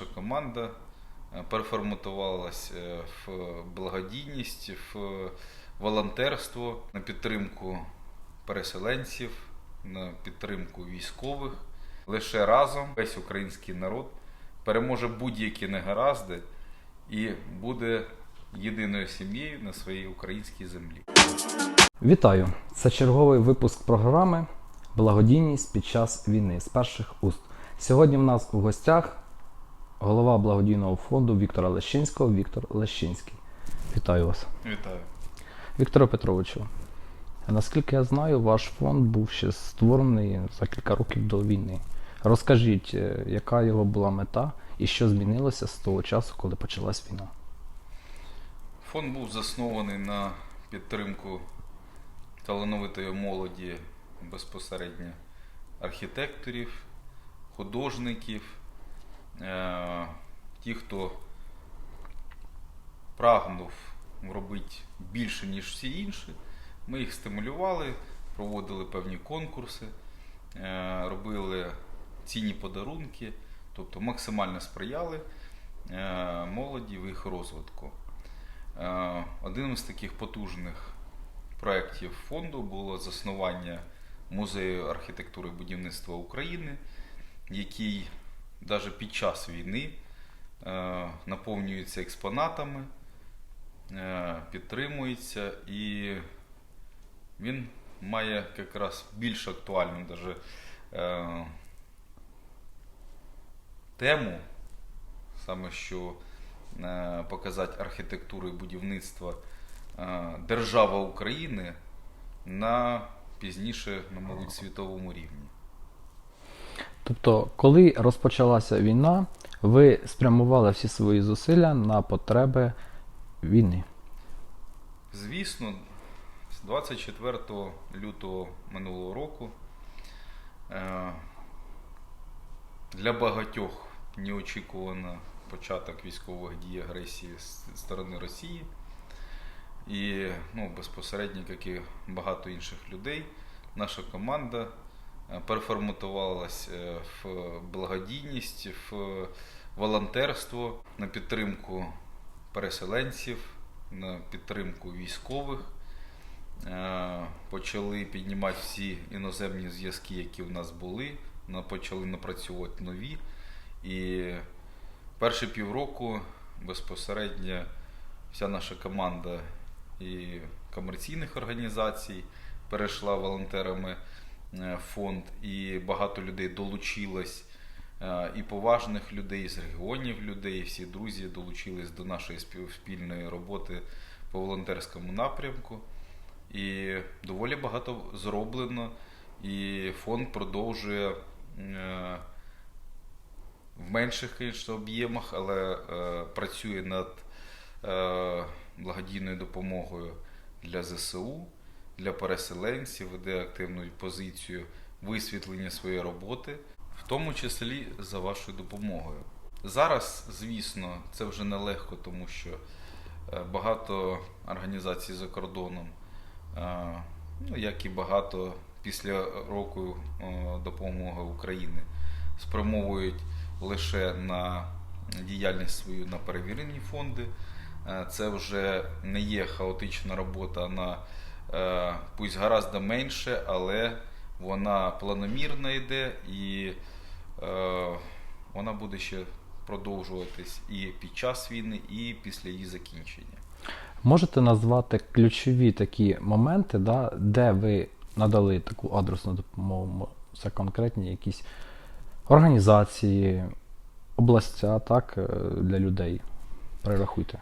наша команда е, переформатувалась е, в благодійність, в волонтерство на підтримку переселенців, на підтримку військових. Лише разом весь український народ переможе будь-які негаразди і буде єдиною сім'єю на своїй українській землі. Вітаю! Це черговий випуск програми Благодійність під час війни з перших уст. Сьогодні в нас у гостях голова благодійного фонду Віктора Лещинського Віктор Лещинський. Вітаю вас. Вітаю. Вікторе Петровичу, наскільки я знаю, ваш фонд був ще створений за кілька років до війни. Розкажіть, е, яка його була мета і що змінилося з того часу, коли почалась війна? Фонд був заснований на підтримку талановитої молоді безпосередньо архітекторів, художників, ті, хто прагнув робити більше, ніж всі інші. Ми їх стимулювали, проводили певні конкурси, е, робили цінні подарунки, тобто максимально сприяли е, молоді в їх розвитку. Е, Одним з таких потужних проєктів фонду було заснування музею архітектури і будівництва України, який навіть під час війни е, наповнюється експонатами, е, підтримується і він має якраз більш актуальну даже, е, тему, саме що показати архітектуру і будівництво держава України на пізніше, на мабуть, світовому рівні. Тобто, коли розпочалася війна, ви спрямували всі свої зусилля на потреби війни. Звісно, з 24 лютого минулого року е, для багатьох неочікувано початок військових дій агресії з сторони Росії. І ну, безпосередньо, як і багато інших людей, наша команда переформатувалась е, в благодійність, в волонтерство на підтримку переселенців, на підтримку військових. Е, Почали піднімати всі іноземні зв'язки, які в нас були, почали напрацьовувати нові. І перші півроку безпосередньо вся наша команда і комерційних організацій перейшла волонтерами фонд, і багато людей долучилось, е, і поважних людей, з регіонів людей, всі друзі долучились до нашої спільної роботи по волонтерському напрямку. І доволі багато зроблено, і фонд продовжує е, в менших звісно, об'ємах, але е, працює над е, благодійною допомогою для ЗСУ, для переселенців, веде активну позицію висвітлення своєї роботи, в тому числі за вашою допомогою. Зараз, звісно, це вже нелегко, тому що е, багато організацій за кордоном, е, ну, як і багато після року е, допомоги України, спрямовують лише на діяльність свою на перевірені фонди. Це вже не є хаотична робота, е, пусть гораздо менше, але вона планомірно йде і е, вона буде ще продовжуватись і під час війни, і після її закінчення. Можете назвати ключові такі моменти, да, де ви надали таку адресну допомогу? Це конкретні якісь організації, областя, так, е, для людей. Перерахуйте.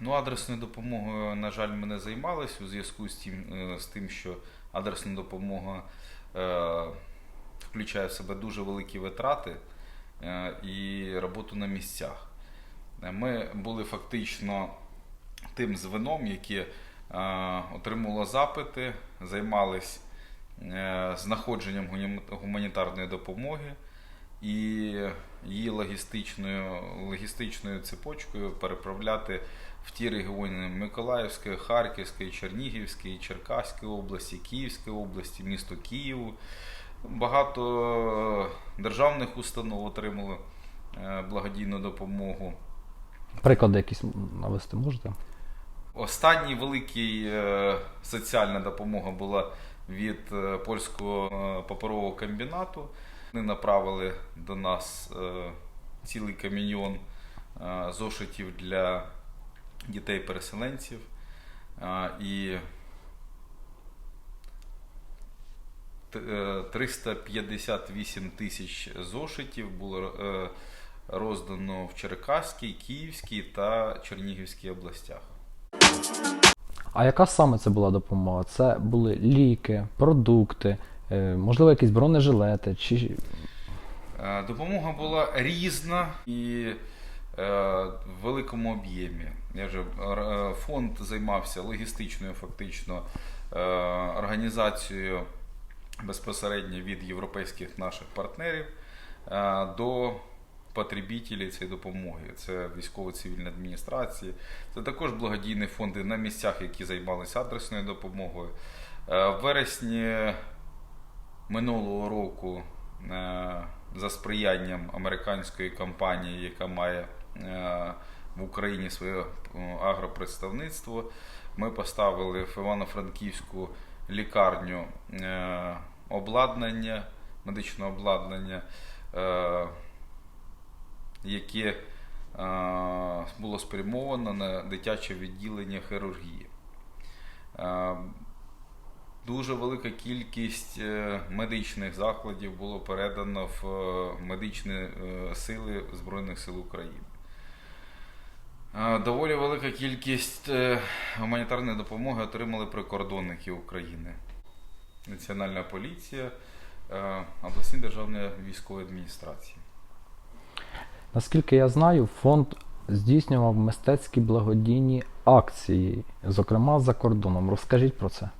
Ну, адресною допомогою, на жаль, ми не займалися у зв'язку з тим, е, з тим, що адресна допомога е, включає в себе дуже великі витрати е, і роботу на місцях. Е, Ми були фактично тим звеном, яке е, отримувало запити, займались е, знаходженням гуманітарної допомоги і її логістичною, логістичною цепочкою переправляти в ті регіони Миколаївської, Харківської, Чернігівської, Черкаської області, Київської області, місто Києву. Багато державних установ отримало е, благодійну допомогу. Приклади якісь навести можете? Останній великий е, соціальна допомога була від е, польського е, паперового комбінату. Вони направили до нас е, цілий каміньйон е, зошитів для дітей-переселенців. Е, і е, 358 тисяч зошитів було роздано в Черкаській, Київській та Чернігівській областях. А яка саме це була допомога? Це були ліки, продукти, можливо, якісь бронежилети, чи Е, Допомога була різна і е, в великому об'ємі. Я вже е, фонд займався логістичною, фактично е, організацією безпосередньо від європейських наших партнерів е, до потребітелів цієї допомоги. Це військово-цивільні адміністрації, це також благодійні фонди на місцях, які займалися адресною допомогою. Е, В вересні минулого року е, за сприянням американської компанії, яка має е, в Україні своє е, агропредставництво, ми поставили в Івано-Франківську лікарню обладнання, медичне обладнання, яке було спрямовано на дитяче відділення хірургії. Дуже велика кількість е, медичних закладів було передано в е, медичні е, сили Збройних сил України. Доволі велика кількість гуманітарної допомоги отримали прикордонники України. Національна поліція, обласні державні військові адміністрації. наскільки я знаю, фонд здійснював мистецькі благодійні акції, зокрема за кордоном. Розкажіть про це.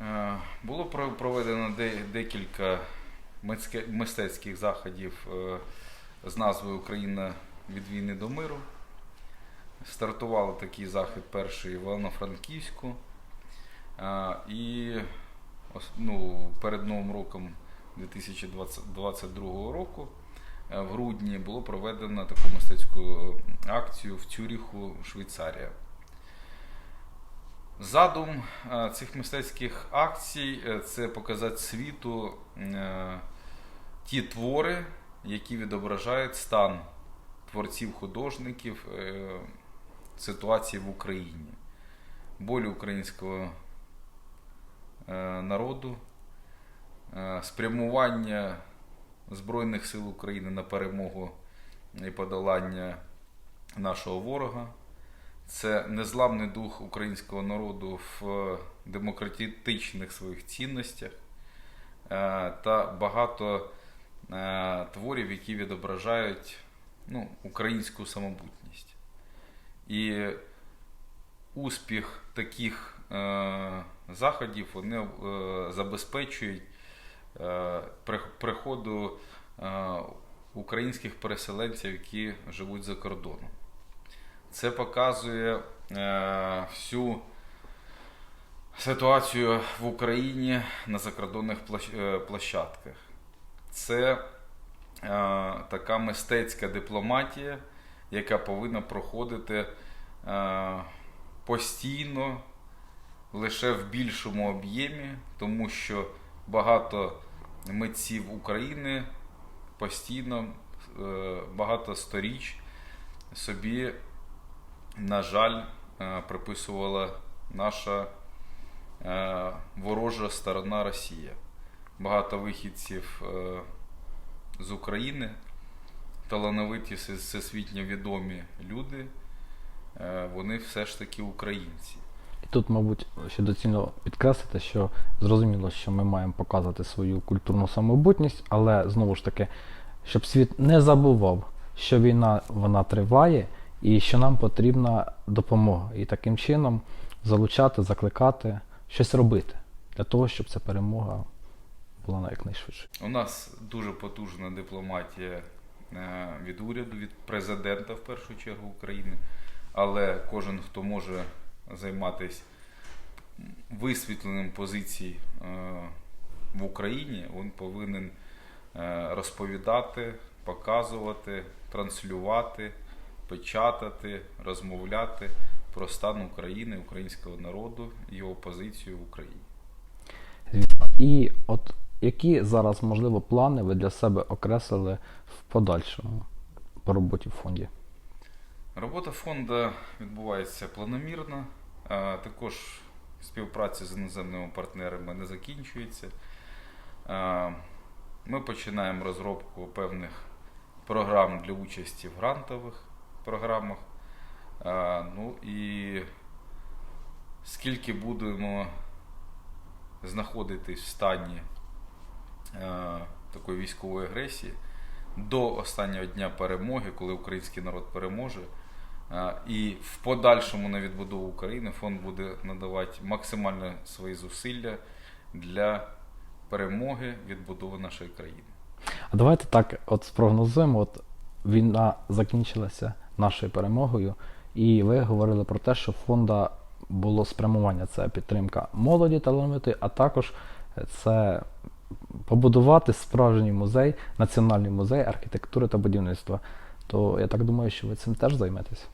Е, Було проведено декілька мистецьких заходів е, з назвою Україна від війни до миру. Стартували такий захід перший в Івано-Франківську. Е, І ну, перед Новим роком 2022 року в грудні було проведено таку мистецьку акцію в Цюріху, Швейцарія. Задум е, цих мистецьких акцій е, це показати світу е, ті твори, які відображають стан творців-художників е, ситуації в Україні, болі українського народу, спрямування Збройних сил України на перемогу і подолання нашого ворога. Це незламний дух українського народу в демократичних своїх цінностях е, та багато е, творів, які відображають ну, українську самобутність. І успіх таких е, заходів вони е, забезпечують е, приходу е, українських переселенців, які живуть за кордоном. Це показує е, всю ситуацію в Україні на закордонних е, площадках. Це е, така мистецька дипломатія, яка повинна проходити е, постійно, лише в більшому об'ємі, тому що багато митців України постійно, е, багато сторіч собі на жаль, е, приписувала наша е, ворожа сторона Росія. Багато вихідців е, з України, талановиті всесвітньо відомі люди, вони все ж таки українці. І тут, мабуть, ще доцільно підкреслити, що зрозуміло, що ми маємо показувати свою культурну самобутність, але знову ж таки, щоб світ не забував, що війна вона триває і що нам потрібна допомога. І таким чином залучати, закликати, щось робити для того, щоб ця перемога була якнайшвидше. У нас дуже потужна дипломатія е, від уряду, від президента в першу чергу України. Але кожен, хто може займатися висвітленням позицій е, в Україні, він повинен е, розповідати показувати, транслювати, печатати, розмовляти про стан України, українського народу, його позицію в Україні. І от які зараз, можливо, плани ви для себе окреслили в подальшому по роботі в фонді? Робота фонду відбувається планомірно. а Також співпраця з іноземними партнерами не закінчується. Ми починаємо розробку певних програм для участі в грантових програмах. А, Ну і скільки будемо знаходитись в стані е, такої військової агресії до останнього дня перемоги, коли український народ переможе. е, І в подальшому на відбудову України фонд буде надавати максимально свої зусилля для перемоги відбудови нашої країни. А давайте так от спрогнозуємо. От війна закінчилася нашою перемогою, і ви говорили про те, що фонда було спрямування це підтримка молоді талановитої, а також це побудувати справжній музей, національний музей архітектури та будівництва. То я так думаю, що ви цим теж займетесь.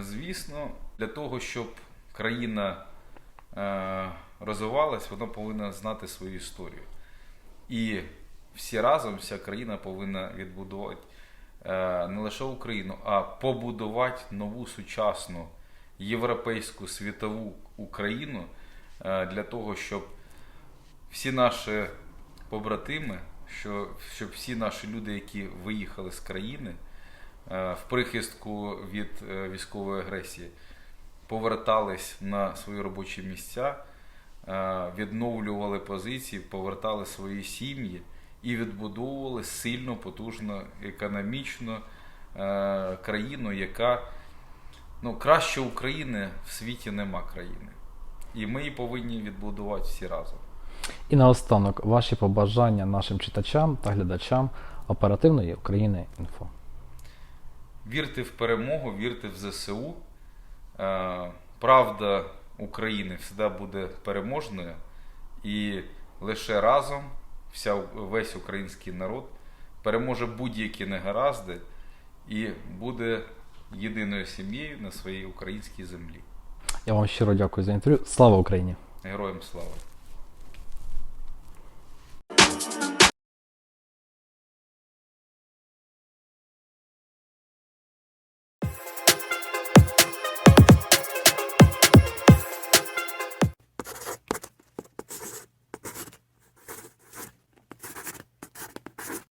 Звісно, для того, щоб країна е, розвивалась, вона повинна знати свою історію. І всі разом, вся країна повинна відбудувати не лише Україну, а побудувати нову сучасну європейську світову Україну е, для того, щоб всі наші побратими, щоб всі наші люди, які виїхали з країни, е, в прихистку від е, військової агресії, повертались на свої робочі місця, е, відновлювали позиції, повертали свої сім'ї і відбудовували сильно, потужно, економічно е, країну, яка ну, краще України в світі нема країни. І ми її повинні відбудувати всі разом. І наостанок ваші побажання нашим читачам та глядачам оперативної України інфо. Вірте в перемогу, вірте в ЗСУ. Е, Правда України завжди буде переможною, і лише разом вся, весь український народ переможе будь-які негаразди і буде єдиною сім'єю на своїй українській землі. Я вам щиро дякую за інтерв'ю. Слава Україні! Героям слава!